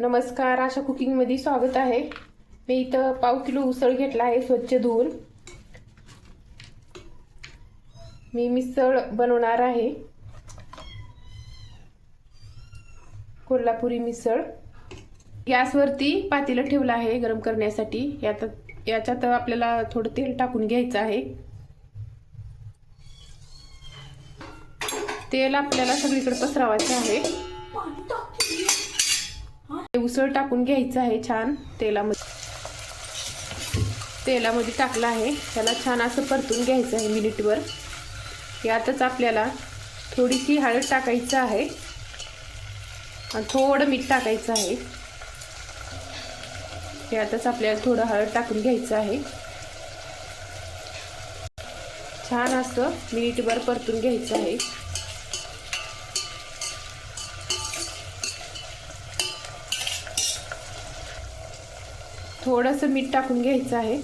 नमस्कार आशा कुकिंगमध्ये स्वागत आहे. मी इथं पाव किलो उसळ घेतला आहे स्वच्छ धुवून. मी मिसळ बनवणार आहे. कोल्हापुरी मिसळ. गॅसवरती पातेलं ठेवलं आहे गरम करण्यासाठी. यात याच्यात आपल्याला थोडं तेल टाकून घ्यायचं आहे. तेल आपल्याला सगळीकडे पसरावायचं आहे. उसळ टाकून घ्यायचं आहे छान तेलामध्ये. तेलामध्ये टाकलं आहे. त्याला छान असं परतून घ्यायचं आहे मिनिटवर यातच आपल्याला थोडीशी हळद टाकायचं आहे. आणि थोडं मीठ टाकायचं आहे. यातच आपल्याला थोडं हळद टाकून घ्यायचं आहे. छान असं मिनिटभर परतून घ्यायचं आहे. थोडंसं मीठ टाकून घ्यायचं आहे.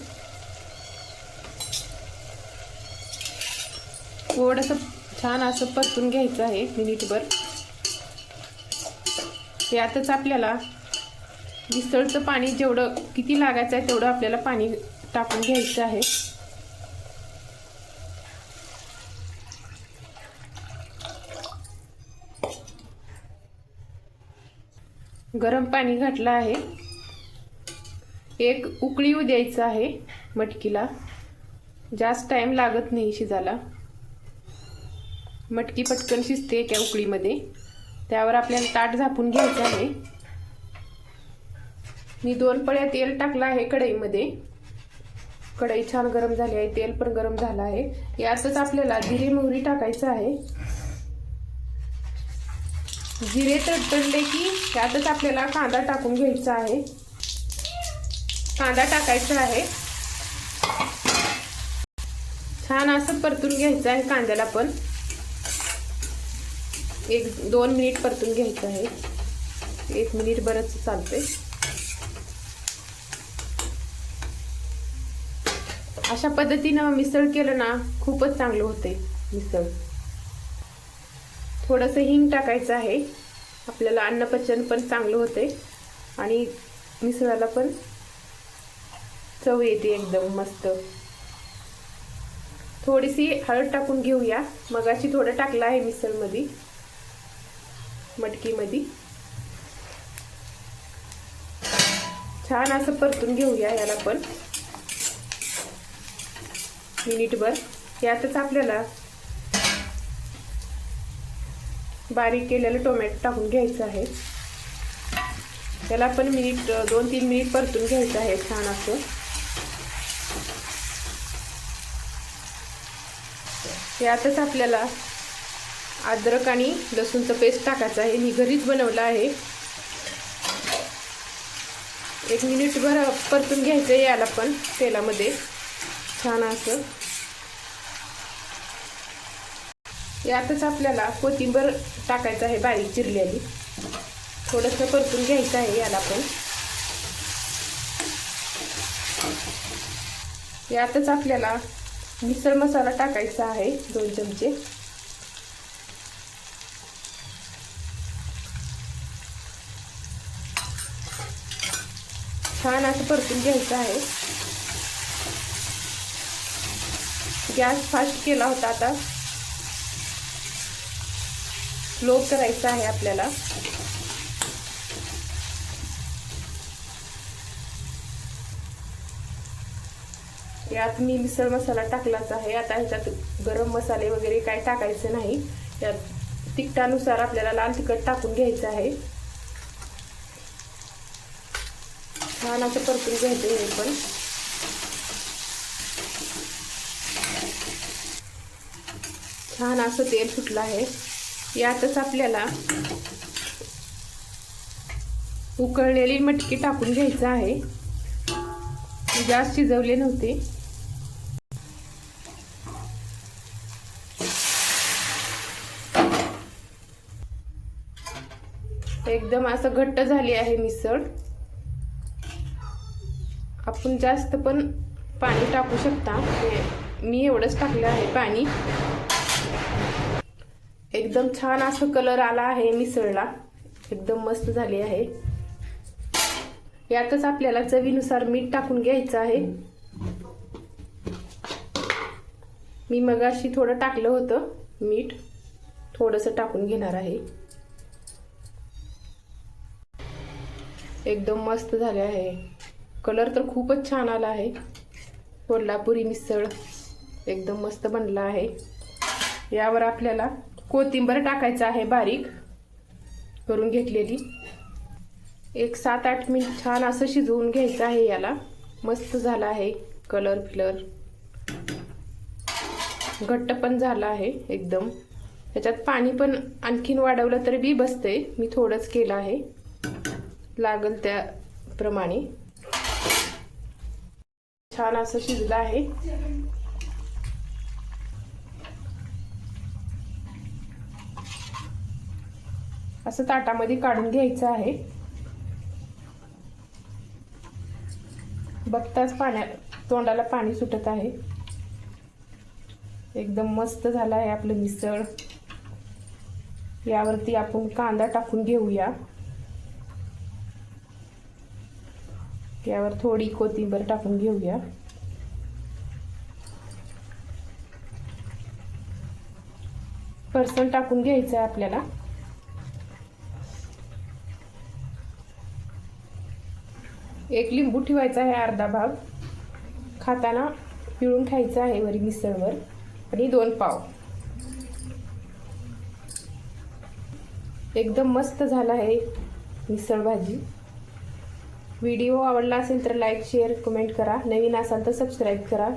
थोडंसं छान असं परतून घ्यायचं आहे मिनिटभर. यातच आपल्याला मिसळचं पाणी जेवढं किती लागायचं आहे तेवढं आपल्याला पाणी टाकून घ्यायचं आहे. गरम पाणी घातलं आहे. एक उकळी येऊ द्यायचं आहे मटकीला. जास्त टाईम लागत नाही शिजायला. मटकी पटकन शिजते एका उकळीमध्ये. त्यावर आपल्याला ताट झापून घ्यायचं आहे. मी दोन पळ्या तेल टाकलं आहे कढईमध्ये. कढई छान गरम झाली आहे तेल पण गरम झालं आहे. यातच आपल्याला जिरे मोहरी टाकायचं आहे. जिरे तडतडले की यातच आपल्याला कांदा टाकून घ्यायचा आहे. कांदा टाकायचा आहे. छान असं परतून घ्यायचं आहे कांद्याला पण. एक दोन मिनिट परतून घ्यायचं आहे. एक मिनिट बरंच चालते अशा पद्धतीनं मिसळ केलं ना खूपच चांगलं होते मिसळ. थोडंसं हिंग टाकायचं आहे. आपल्याला अन्नपचन पण चांगलं होते आणि मिसळाला पण चव येते एकदम मस्त. थोडीशी हळद टाकून घेऊया. मगाशी थोडं टाकलं आहे मिसळमध्ये. मटकीमध्ये. छान असं परतून घेऊया याला पण. मिनिटभर. यातच आपल्याला बारीक केलेलं टोमॅटो टाकून घ्यायचं आहे. त्याला पण मिनिट दोन तीन मिनिट परतून घ्यायचं आहे छान असं. यातच आपल्याला अद्रक आणि लसूणचं पेस्ट टाकायचं आहे. मी घरीच बनवलं आहे. एक मिनिटभर परतून घ्यायचं आहे याला पण तेलामध्ये. छान असं. यातच आपल्याला कोथिंबर टाकायचं आहे बारीक चिरलेली. थोडंसं परतून घ्यायचं आहे याला पण. यातच आपल्याला मिसळ मसाला टाकायचा आहे दोन चमचे. छान असं परतून घ्यायचं आहे. गॅस फास्ट केला होता आता. स्लो करायचा आहे आपल्याला. यात मी मिसळ मसाला टाकलाच आहे. आता ह्याच्यात गरम मसाले वगैरे काय टाकायचे नाही. यात तिखटानुसार आपल्याला लाल तिखट टाकून घ्यायचं आहे. छान असं परतून घ्यायचं हे पण. छान असं तेल सुटलं आहे. यातच आपल्याला उकळलेली मटकी टाकून घ्यायचं आहे. जास्त शिजवले नव्हते. एकदम असं घट्ट झाली आहे मिसळ. आपण जास्त पण पाणी टाकू शकता. मी एवढंच टाकलं आहे पाणी. एकदम छान असं कलर आला आहे मिसळला. एकदम मस्त झाली आहे. यातच आपल्याला चवीनुसार मीठ टाकून घ्यायचं आहे. मी मगाशी थोडं टाकलं होतं मीठ. थोडंसं टाकून घेणार आहे. एकदम मस्त झाले आहे. कलर तर खूपच छान आला आहे. कोल्हापुरी मिसळ एकदम मस्त बनला आहे. यावर आपल्याला कोथिंबर टाकायचं आहे बारीक करून घेतलेली. एक सात आठ मिनिट छान असं शिजवून घ्यायचं आहे याला. मस्त झाला आहे कलर फिलर घट्ट पण झाला आहे एकदम. त्याच्यात पाणी पण आणखीन वाढवलं तरी बी बसते. मी थोडंच केलं आहे. लागल त्याप्रमाणे छान असं शिजलं आहे. असं ताटामध्ये काढून घ्यायचं आहे. बघताच पाण्या तोंडाला पाणी सुटत आहे. एकदम मस्त झालं आहे आपलं मिसळ. यावरती आपण कांदा टाकून घेऊया. यावर थोडी कोथिंबीर टाकून घेऊया. पर्सन टाकून घ्यायचं आहे आपल्याला. एक लिंबू ठेवायचा आहे अर्धा भाग. खाताना पिळून खायचं आहे वरी मिसळवर. आणि दोन पाव. एकदम मस्त झाला आहे मिसळ भाजी. व्हिडिओ आवडला असेल तर लाईक शेअर कमेंट करा. नवीन असाल तर सबस्क्राईब करा.